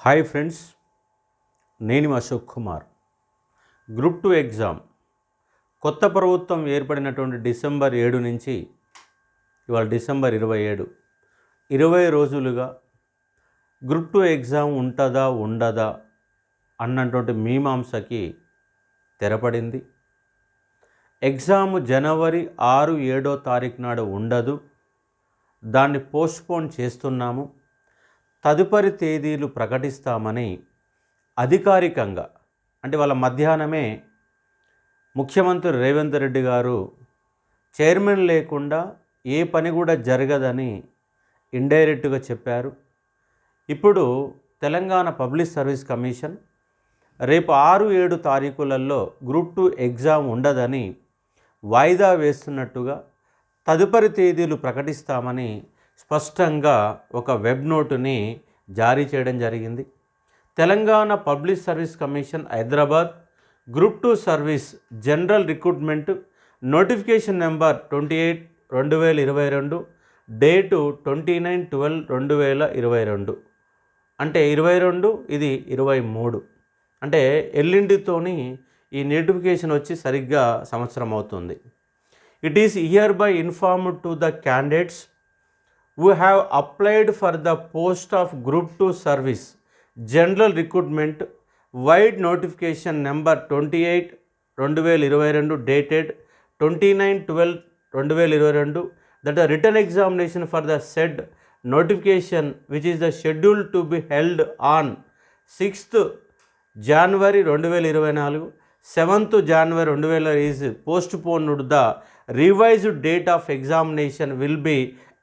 Hi friends నేను Ashok Kumar. Group two exam. కొత్త ప్రభుత్వం ఏర్పడినటువంటి డిసెంబర్ ఏడు నుంచి ఇవాళ డిసెంబర్ ఇరవై ఏడు. ఇరవై రోజులుగా గ్రూప్ టూ ఎగ్జామ్ ఉంటుందా ఉండదా అన్నటువంటి మీమాంసకి తెరపడింది. ఎగ్జామ్ జనవరి ఆరు ఏడో తారీఖు నాడు ఉండదు. దాన్ని పోస్ట్పోన్ చేస్తున్నాము. తదుపరి తేదీలు ప్రకటిస్తామని అధికారికంగా అంటే వాళ్ళ మధ్యాహ్నమే ముఖ్యమంత్రి రేవంత్ రెడ్డి గారు చైర్మన్ లేకుండా ఏ పని కూడా జరగదని ఇండైరెక్ట్గా చెప్పారు. ఇప్పుడు తెలంగాణ పబ్లిక్ సర్వీస్ కమిషన్ రేపు ఆరు ఏడు తారీఖులలో గ్రూప్ టూ ఎగ్జామ్ ఉండదని వాయిదా వేస్తున్నట్టుగా తదుపరి తేదీలు ప్రకటిస్తామని స్పష్టంగా ఒక వెబ్ నోటుని జారీ చేయడం జరిగింది. Telangana public service commission Hyderabad group two service general recruitment notification number twenty eight రెండు వేల ఇరవై రెండు డేటు ట్వంటీ నైన్ ట్వెల్వ్ రెండు వేల ఇరవై రెండు. అంటే ఇరవై రెండు ఇది ఇరవై మూడు. అంటే ఎల్లుండితోని ఈ నోటిఫికేషన్ వచ్చి సరిగ్గా సంవత్సరం అవుతుంది. It is year by inform to the candidates who have applied for the post of group Group service general recruitment vide notification number twenty eight రెండు వేల ఇరవై రెండు డేటెడ్ ట్వంటీ నైన్ ట్వెల్వ్ రెండు వేల ఇరవై రెండు that return examination for the said notification which is the schedule to be held on sixth January రెండు వేల ఇరవై నాలుగు సెవెంత్ జనవరి రెండు వేల is postponed the revised date of examination will be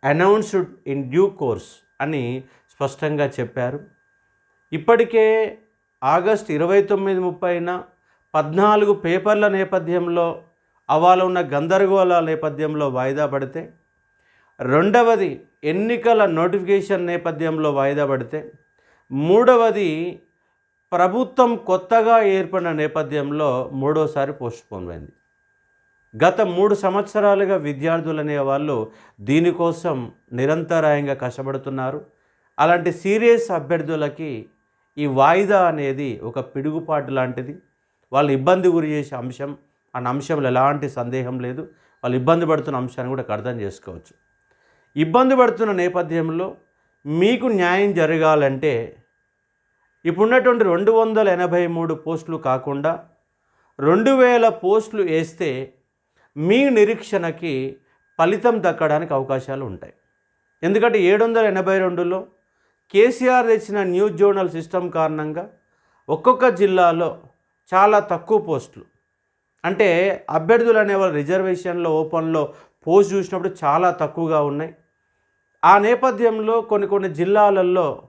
announced in due course అని స్పష్టంగా చెప్పారు. ఇప్పటికే ఆగస్ట్ ఇరవై తొమ్మిది ముప్పైన పద్నాలుగు పేపర్ల నేపథ్యంలో అవాలున్న ఉన్న గందరగోళాల నేపథ్యంలో వాయిదా పడితే రెండవది ఎన్నికల నోటిఫికేషన్ నేపథ్యంలో వాయిదా పడితే మూడవది ప్రభుత్వం కొత్తగా ఏర్పడిన నేపథ్యంలో మూడోసారి పోస్ట్పోన్ అయింది. గత మూడు సంవత్సరాలుగా విద్యార్థులు అనే వాళ్ళు దీనికోసం నిరంతరాయంగా కష్టపడుతున్నారు. అలాంటి సీరియస్ అభ్యర్థులకి ఈ వాయిదా అనేది ఒక పిడుగుపాటు లాంటిది. వాళ్ళు ఇబ్బంది గురి చేసే అంశం అన్న అంశంలో ఎలాంటి సందేహం లేదు. వాళ్ళు ఇబ్బంది పడుతున్న అంశాన్ని కూడా అర్థం చేసుకోవచ్చు. ఇబ్బంది పడుతున్న నేపథ్యంలో మీకు న్యాయం జరగాలంటే ఇప్పుడున్నటువంటి రెండు వందల ఎనభై మూడు పోస్టులు కాకుండా రెండు వేల పోస్టులు వేస్తే మీ నిరీక్షణకి ఫలితం దక్కడానికి అవకాశాలు ఉంటాయి. ఎందుకంటే ఏడు వందల ఎనభై రెండులో కేసీఆర్ తెచ్చిన న్యూస్ జోనల్ సిస్టమ్ కారణంగా ఒక్కొక్క జిల్లాలో చాలా తక్కువ పోస్టులు. అంటే అభ్యర్థులు అనేవాళ్ళు రిజర్వేషన్లో ఓపెన్లో పోస్ట్ చూసినప్పుడు చాలా తక్కువగా ఉన్నాయి. ఆ నేపథ్యంలో కొన్ని కొన్ని జిల్లాలలో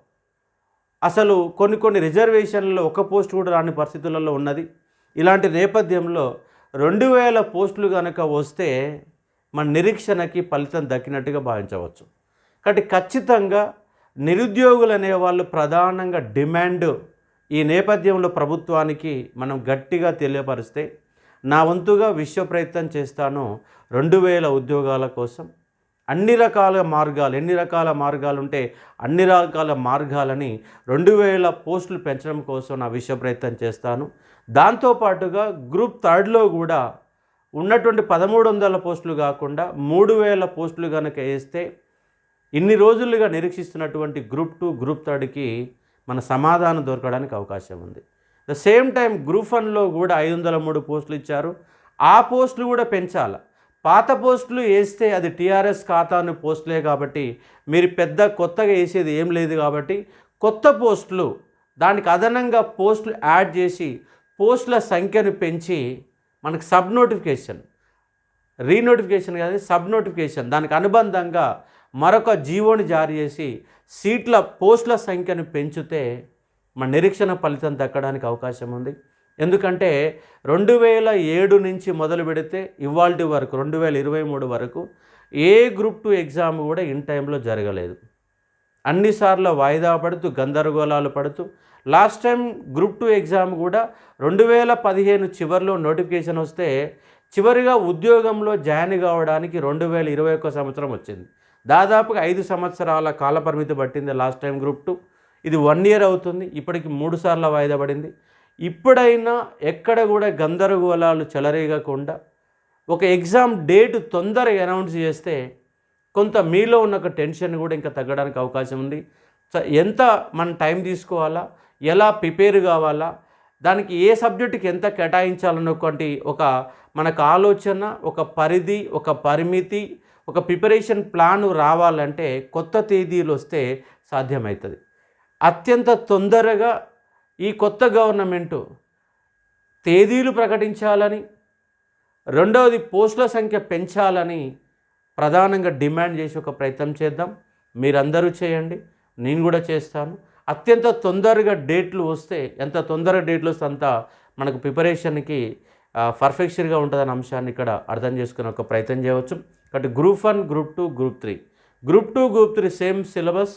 అసలు కొన్ని కొన్ని రిజర్వేషన్లలో ఒక పోస్ట్ కూడా రాని పరిస్థితులలో ఉన్నది. ఇలాంటి నేపథ్యంలో రెండు వేల పోస్టులు కనుక వస్తే మన నిరీక్షణకి ఫలితం దక్కినట్టుగా భావించవచ్చు. కాబట్టి ఖచ్చితంగా నిరుద్యోగులు అనేవాళ్ళు ప్రధానంగా డిమాండ్ ఈ నేపథ్యంలో ప్రభుత్వానికి మనం గట్టిగా తెలియపరిస్తే నా వంతుగా విశ్వ ప్రయత్నం చేస్తాను రెండు వేల ఉద్యోగాల కోసం. అన్ని రకాల మార్గాలు ఎన్ని రకాల మార్గాలు ఉంటే అన్ని రకాల మార్గాలని రెండు వేల పోస్టులు పెంచడం కోసం నా విషయ ప్రయత్నం చేస్తాను. దాంతోపాటుగా గ్రూప్ థర్డ్లో కూడా ఉన్నటువంటి పదమూడు వందల పోస్టులు కాకుండా మూడు వేల పోస్టులు కనుక వేస్తే ఇన్ని రోజులుగా నిరీక్షిస్తున్నటువంటి గ్రూప్ టూ గ్రూప్ థర్డ్కి మన సమాధానం దొరకడానికి అవకాశం ఉంది. ద సేమ్ టైం గ్రూప్ వన్లో కూడా ఐదు వందల మూడు పోస్టులు ఇచ్చారు. ఆ పోస్టులు కూడా పెంచాలి. పాత పోస్టులు వేస్తే అది టీఆర్ఎస్ ఖాతాను పోస్టులే కాబట్టి మీరు పెద్ద కొత్తగా వేసేది ఏం లేదు కాబట్టి కొత్త పోస్టులు దానికి అదనంగా పోస్టులు యాడ్ చేసి పోస్టుల సంఖ్యను పెంచి మనకు సబ్ నోటిఫికేషన్ రీనోటిఫికేషన్ కాదు సబ్ నోటిఫికేషన్ దానికి అనుబంధంగా మరొక జీవోని జారీ చేసి సీట్ల పోస్టుల సంఖ్యను పెంచితే మన నిరీక్షణ ఫలితం దక్కడానికి అవకాశం ఉంది. ఎందుకంటే రెండు వేల ఏడు నుంచి మొదలు పెడితే ఇవాల్టి వరకు రెండు వేల ఇరవై మూడు వరకు ఏ గ్రూప్ టూ ఎగ్జామ్ కూడా ఇన్ టైంలో జరగలేదు. అన్నిసార్లు వాయిదా పడుతూ గందరగోళాలు పడుతూ last time group two exam కూడా రెండు వేల పదిహేను చివరిలో నోటిఫికేషన్ వస్తే చివరిగా ఉద్యోగంలో జాయిన్ కావడానికి రెండు వేల ఇరవై ఒక్క సంవత్సరం వచ్చింది. దాదాపుగా ఐదు సంవత్సరాల కాలపరిమితి పట్టింది లాస్ట్ టైం గ్రూప్ టూ. ఇది వన్ ఇయర్ అవుతుంది ఇప్పటికి మూడు సార్లు వాయిదా పడింది. ఇప్పుడైనా ఎక్కడ కూడా గందరగోళాలు చెలరేగకుండా ఒక ఎగ్జామ్ డేట్ తొందరగా అనౌన్స్ చేస్తే కొంత మీలో ఉన్న ఒక టెన్షన్ కూడా ఇంకా తగ్గడానికి అవకాశం ఉంది. ఎంత మనం టైం తీసుకోవాలా? ఎలా ప్రిపేర్ కావాలా? దానికి ఏ సబ్జెక్టుకి ఎంత కేటాయించాలన్నటువంటి ఒక మనకు ఆలోచన ఒక పరిధి ఒక పరిమితి ఒక ప్రిపరేషన్ ప్లాన్ రావాలంటే కొత్త తేదీలు వస్తే సాధ్యమవుతుంది. అత్యంత తొందరగా ఈ కొత్త గవర్నమెంటు తేదీలు ప్రకటించాలని రెండవది పోస్టుల సంఖ్య పెంచాలని ప్రధానంగా డిమాండ్ చేసి ఒక ప్రయత్నం చేద్దాం. మీరందరూ చేయండి నేను కూడా చేస్తాను. అత్యంత తొందరగా డేట్లు వస్తే ఎంత తొందరగా డేట్లు వస్తే అంత మనకు ప్రిపరేషన్కి పర్ఫెక్షన్గా ఉంటుందన్న అంశాన్ని ఇక్కడ అర్థం చేసుకునే ఒక ప్రయత్నం చేయవచ్చు. కాబట్టి group one group two group three. Group two group three same syllabus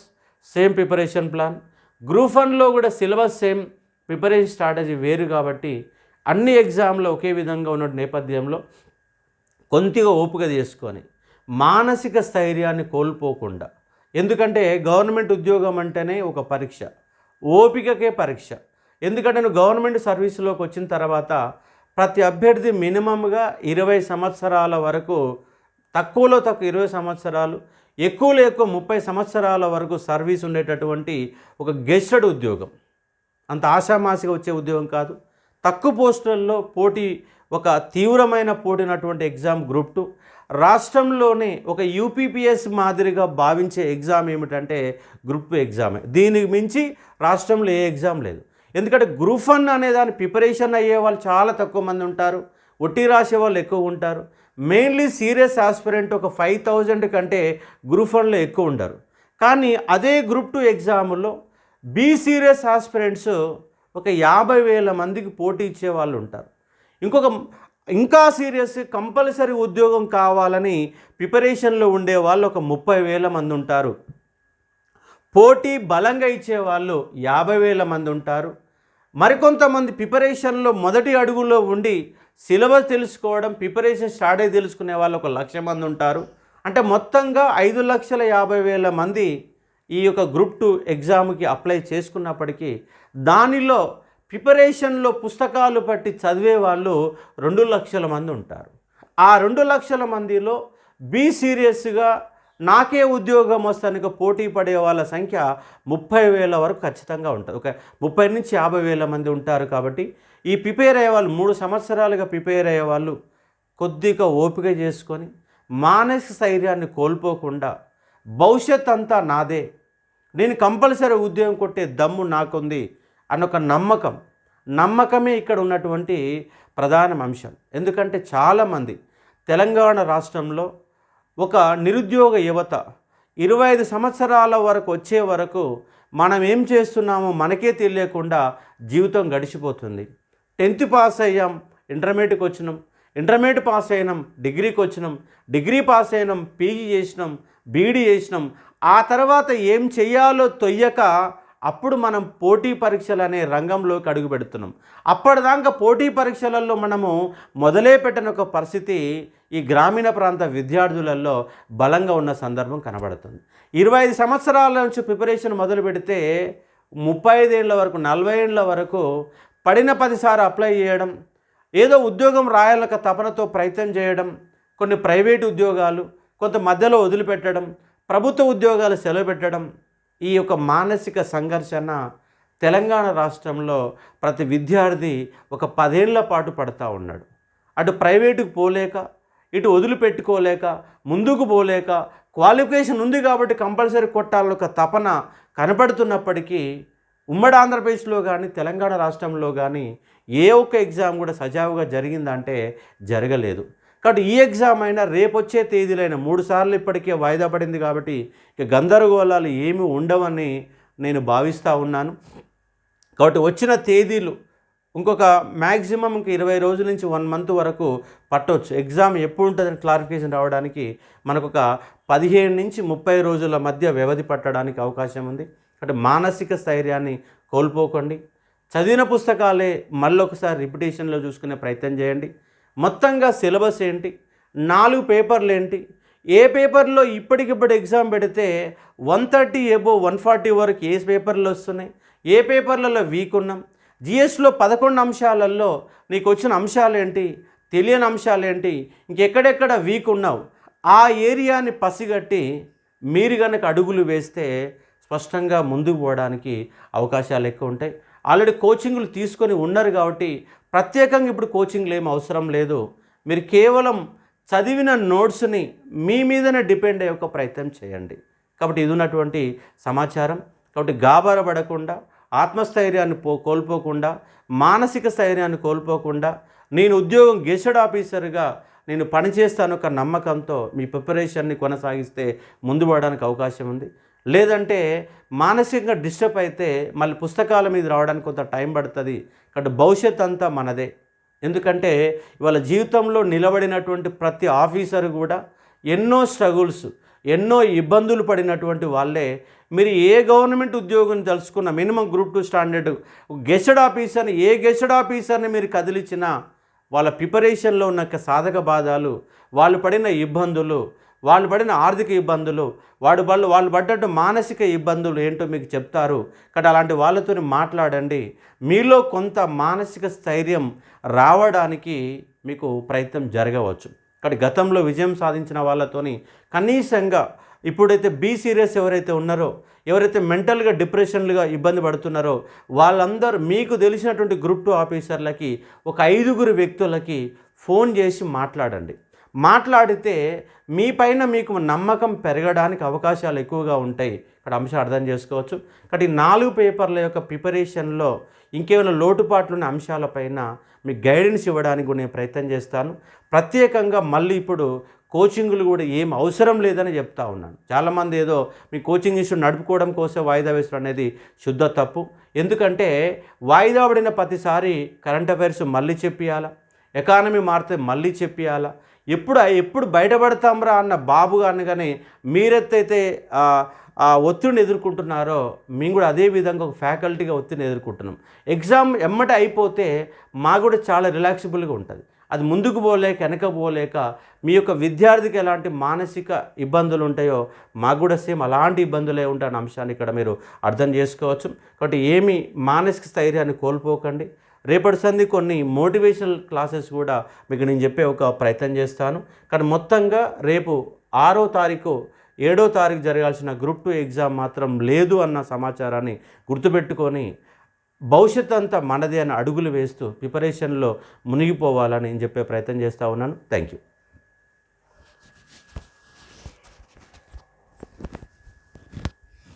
same preparation plan. Group వన్లో కూడా సిలబస్ సేమ్ ప్రిపరేషన్ స్ట్రాటజీ వేరు కాబట్టి అన్ని ఎగ్జామ్లో ఒకే విధంగా ఉన్న నేపథ్యంలో కొంతగా ఓపిక చేసుకొని మానసిక స్థైర్యాన్ని కోల్పోకుండా ఎందుకంటే గవర్నమెంట్ ఉద్యోగం అంటేనే ఒక పరీక్ష ఓపికకే పరీక్ష. ఎందుకంటే నువ్వు గవర్నమెంట్ సర్వీసులోకి వచ్చిన తర్వాత ప్రతి అభ్యర్థి మినిమంగా ఇరవై సంవత్సరాల వరకు తక్కువలో తక్కువ ఇరవై సంవత్సరాలు ఎక్కువ ఎక్కువ ముప్పై సంవత్సరాల వరకు సర్వీస్ ఉండేటటువంటి ఒక గెస్టెడ్ ఉద్యోగం. అంత ఆషామాసిగా వచ్చే ఉద్యోగం కాదు. తక్కువ పోస్టులలో పోటీ ఒక తీవ్రమైన పోటీనటువంటి ఎగ్జామ్ గ్రూప్ టూ. రాష్ట్రంలోనే ఒక యూపీపీఎస్ మాదిరిగా భావించే ఎగ్జామ్ ఏమిటంటే గ్రూప్ టూ ఎగ్జామే. దీనికి మించి రాష్ట్రంలో ఏ ఎగ్జామ్ లేదు. ఎందుకంటే గ్రూప్ వన్ అనే దాని ప్రిపరేషన్ అయ్యే వాళ్ళు చాలా తక్కువ మంది ఉంటారు. ఒట్టి రాసే వాళ్ళు ఎక్కువ ఉంటారు. మెయిన్లీ సీరియస్ ఆస్పిరెంట్ ఒక ఫైవ్ థౌజండ్ కంటే గ్రూప్ వన్లో ఎక్కువ ఉండరు. కానీ అదే గ్రూప్ టూ ఎగ్జాముల్లో బీ సీరియస్ ఆస్పిరెంట్స్ ఒక యాభై వేల మందికి పోటీ ఇచ్చే వాళ్ళు ఉంటారు. ఇంకొక ఇంకా సీరియస్ కంపల్సరీ ఉద్యోగం కావాలని ప్రిపరేషన్లో ఉండే వాళ్ళు ఒక ముప్పై వేల మంది ఉంటారు. పోటీ బలంగా ఇచ్చే వాళ్ళు యాభై వేల మంది ఉంటారు. మరికొంతమంది ప్రిపరేషన్లో మొదటి అడుగులో ఉండి సిలబస్ తెలుసుకోవడం ప్రిపరేషన్ స్టార్ట్ అయ్యి తెలుసుకునే వాళ్ళు ఒక లక్ష మంది ఉంటారు. అంటే మొత్తంగా ఐదు లక్షల యాభై వేల మంది ఈ యొక్క గ్రూప్ టూ ఎగ్జామ్కి అప్లై చేసుకున్నప్పటికీ దానిలో ప్రిపరేషన్లో పుస్తకాలు పట్టి చదివే వాళ్ళు రెండు లక్షల మంది ఉంటారు. ఆ రెండు లక్షల మందిలో బీ సీరియస్గా నాకే ఉద్యోగం వస్తానికి పోటీ పడే వాళ్ళ సంఖ్య ముప్పై వేల వరకు ఖచ్చితంగా ఉంటుంది. ఒక ముప్పై నుంచి యాభై వేల మంది ఉంటారు కాబట్టి ఈ ప్రిపేర్ అయ్యే వాళ్ళు మూడు సంవత్సరాలుగా ప్రిపేర్ అయ్యే వాళ్ళు కొద్దిగా ఓపిక చేసుకొని మానసిక స్థైర్యాన్ని కోల్పోకుండా భవిష్యత్ అంతా నాదే నేను కంపల్సరీ ఉద్యోగం కొట్టే దమ్ము నాకుంది అన్న ఒక నమ్మకం నమ్మకమే ఇక్కడ ఉన్నటువంటి ప్రధాన అంశం. ఎందుకంటే చాలామంది తెలంగాణ రాష్ట్రంలో ఒక నిరుద్యోగ యువత ఇరవై ఐదు సంవత్సరాల వరకు వచ్చే వరకు మనం ఏం చేస్తున్నామో మనకే తెలియకుండా జీవితం గడిచిపోతుంది. టెన్త్ పాస్ అయ్యాం ఇంటర్మీడియట్కి వచ్చినాం. ఇంటర్మీడియట్ పాస్ అయినాం డిగ్రీకి వచ్చినాం. డిగ్రీ పాస్ అయినాం పీజీ చేసినాం బీఈడీ చేసినాం. ఆ తర్వాత ఏం చేయాలో తొయ్యక అప్పుడు మనం పోటీ పరీక్షలు అనే రంగంలోకి అడుగు పెడుతున్నాం అప్పటిదాకా పోటీ పరీక్షలలో మనము మొదలే పెట్టిన ఒక పరిస్థితి ఈ గ్రామీణ ప్రాంత విద్యార్థులలో బలంగా ఉన్న సందర్భం కనబడుతుంది. ఇరవై ఐదు సంవత్సరాల నుంచి ప్రిపరేషన్ మొదలు పెడితే ముప్పై ఐదేళ్ళ వరకు నలభై ఏళ్ళ వరకు పడిన పదిసారి అప్లై చేయడం ఏదో ఉద్యోగం రాయాలక తపనతో ప్రయత్నం చేయడం కొన్ని ప్రైవేటు ఉద్యోగాలు కొంత మధ్యలో వదిలిపెట్టడం ప్రభుత్వ ఉద్యోగాలు సెలవు పెట్టడం ఈ యొక్క మానసిక సంఘర్షణ తెలంగాణ రాష్ట్రంలో ప్రతి విద్యార్థి ఒక పదేళ్ళ పాటు పడతా ఉన్నాడు. అటు ప్రైవేటుకు పోలేక ఇటు వదిలిపెట్టుకోలేక ముందుకు పోలేక క్వాలిఫికేషన్ ఉంది కాబట్టి కంపల్సరీ కొట్టాలని ఒక తపన కనపడుతున్నప్పటికీ ఉమ్మడి ఆంధ్రప్రదేశ్లో కానీ తెలంగాణ రాష్ట్రంలో కానీ ఏ ఒక్క ఎగ్జామ్ కూడా సజావుగా జరిగిందంటే జరగలేదు. కాబట్టి ఈ ఎగ్జామ్ అయినా రేపొచ్చే తేదీలైన మూడు సార్లు ఇప్పటికే వాయిదా పడింది కాబట్టి ఇక గందరగోళాలు ఏమీ ఉండవని నేను భావిస్తూ ఉన్నాను. కాబట్టి వచ్చిన తేదీలు ఇంకొక మ్యాక్సిమం ఇంక ఇరవై రోజుల నుంచి వన్ మంత్ వరకు పట్టవచ్చు ఎగ్జామ్ ఎప్పుడు ఉంటుందని క్లారిఫికేషన్ రావడానికి మనకు ఒక పదిహేను నుంచి ముప్పై రోజుల మధ్య వ్యవధి పట్టడానికి అవకాశం ఉంది. అంటే మానసిక స్థైర్యాన్ని కోల్పోకండి. చదివిన పుస్తకాలే మళ్ళొకసారి రిపిటేషన్లో చూసుకునే ప్రయత్నం చేయండి. మొత్తంగా సిలబస్ ఏంటి? నాలుగు పేపర్లు ఏంటి? ఏ పేపర్లో ఇప్పటికిప్పుడు ఎగ్జామ్ పెడితే one thirty above one forty వరకు ఏ పేపర్లు వస్తున్నాయి? ఏ పేపర్లలో వీక్ ఉన్నాం? జిఎస్లో పదకొండు అంశాలలో నీకు వచ్చిన అంశాలు ఏంటి తెలియని అంశాలు ఏంటి ఇంకెక్కడెక్కడ వీక్ ఉన్నావు? ఆ ఏరియాని పసిగట్టి మీరు కనుక అడుగులు వేస్తే స్పష్టంగా ముందుకు పోవడానికి అవకాశాలు ఎక్కువ ఉంటాయి. ఆల్రెడీ కోచింగ్లు తీసుకొని ఉన్నారు కాబట్టి ప్రత్యేకంగా ఇప్పుడు కోచింగ్లు ఏం అవసరం లేదు. మీరు కేవలం చదివిన నోట్స్ని మీ మీదనే డిపెండ్ అయ్యే ఒక ప్రయత్నం చేయండి. కాబట్టి ఇది ఉన్నటువంటి సమాచారం. కాబట్టి గాబరపడకుండా ఆత్మస్థైర్యాన్ని పో కోల్పోకుండా మానసిక స్థైర్యాన్ని కోల్పోకుండా నేను ఉద్యోగం గెస్టెడ్ ఆఫీసర్గా నేను పనిచేస్తాను ఒక నమ్మకంతో మీ ప్రిపరేషన్ని కొనసాగిస్తే ముందు పోవడానికి అవకాశం ఉంది. లేదంటే మానసికంగా డిస్టర్బ్ అయితే మళ్ళీ పుస్తకాల మీద రావడానికి కొంత టైం పడుతుంది. కాబట్టి భవిష్యత్ అంతా మనదే. ఎందుకంటే ఇవాళ జీవితంలో నిలబడినటువంటి ప్రతి ఆఫీసర్ కూడా ఎన్నో స్ట్రగుల్స్ ఎన్నో ఇబ్బందులు పడినటువంటి వాళ్ళే మీరు ఏ గవర్నమెంట్ ఉద్యోగం తెలుసుకున్న minimum group two standard gazetted ఆఫీసర్ని ఏ గెస్టెడ్ ఆఫీసర్ని మీరు కదిలించినా వాళ్ళ ప్రిపరేషన్లో ఉన్న సాధక బాధాలు వాళ్ళు పడిన ఇబ్బందులు వాళ్ళు పడిన ఆర్థిక ఇబ్బందులు వాడు వాళ్ళు వాళ్ళు పడ్డట్టు మానసిక ఇబ్బందులు ఏంటో మీకు చెప్తారు. కానీ అలాంటి వాళ్ళతో మాట్లాడండి. మీలో కొంత మానసిక స్థైర్యం రావడానికి మీకు ప్రయత్నం జరగవచ్చు. కానీ గతంలో విజయం సాధించిన వాళ్ళతోని కనీసంగా ఇప్పుడైతే బీ సీరియస్ ఎవరైతే ఉన్నారో ఎవరైతే మెంటల్గా డిప్రెషన్లుగా ఇబ్బంది పడుతున్నారో వాళ్ళందరూ మీకు తెలిసినటువంటి గ్రూప్ టూ ఆఫీసర్లకి ఒక ఐదుగురు వ్యక్తులకి ఫోన్ చేసి మాట్లాడండి. మాట్లాడితే మీ పైన మీకు నమ్మకం పెరగడానికి అవకాశాలు ఎక్కువగా ఉంటాయి. ఇక్కడ అంశం అర్థం చేసుకోవచ్చు. కాబట్టి ఈ నాలుగు పేపర్ల యొక్క ప్రిపరేషన్లో ఇంకేమైనా లోటుపాట్లు ఉన్న అంశాలపైన మీకు గైడెన్స్ ఇవ్వడానికి కూడా నేను ప్రయత్నం చేస్తాను. ప్రత్యేకంగా మళ్ళీ ఇప్పుడు కోచింగ్లు కూడా ఏం అవసరం లేదని చెప్తా ఉన్నాను. చాలామంది ఏదో మీ కోచింగ్ ఇష్యూ నడుపుకోవడం కోసం వాయిదా వేస్తారు అనేది శుద్ధ తప్పు. ఎందుకంటే వాయిదా పడిన ప్రతిసారి కరెంట్ అఫైర్స్ మళ్ళీ చెప్పియాలా ఎకానమీ మారితే మళ్ళీ చెప్పియాలా. ఎప్పుడు ఎప్పుడు బయటపడతాంరా అన్న బాబు గాని కానీ మీరెత్తైతే ఆ, ఒత్తిడిని ఎదుర్కొంటున్నారో మేము కూడా అదే విధంగా ఒక ఫ్యాకల్టీగా ఒత్తిడిని ఎదుర్కొంటున్నాం. ఎగ్జామ్ ఎమ్మట అయిపోతే మా కూడా చాలా రిలాక్సిబుల్గా ఉంటుంది. అది ముందుకు పోలేక వెనక పోలేక మీ యొక్క విద్యార్థికి ఎలాంటి మానసిక ఇబ్బందులు ఉంటాయో మాకు కూడా సేమ్ అలాంటి ఇబ్బందులే ఉంటాయన్న అంశాన్ని ఇక్కడ మీరు అర్థం చేసుకోవచ్చు. కాబట్టి ఏమి మానసిక స్థైర్యాన్ని కోల్పోకండి. రేపటి సంది కొన్ని మోటివేషనల్ క్లాసెస్ కూడా మీకు నేను చెప్పే ఒక ప్రయత్నం చేస్తాను. కానీ మొత్తంగా రేపు ఆరో తారీఖు ఏడో తారీఖు జరగాల్సిన గ్రూప్ టూ ఎగ్జామ్ మాత్రం లేదు అన్న సమాచారాన్ని గుర్తుపెట్టుకొని భవిష్యత్ అంతా మనదే అని అడుగులు వేస్తూ ప్రిపరేషన్లో మునిగిపోవాలని నేను చెప్పే ప్రయత్నం చేస్తూ ఉన్నాను. Thank you.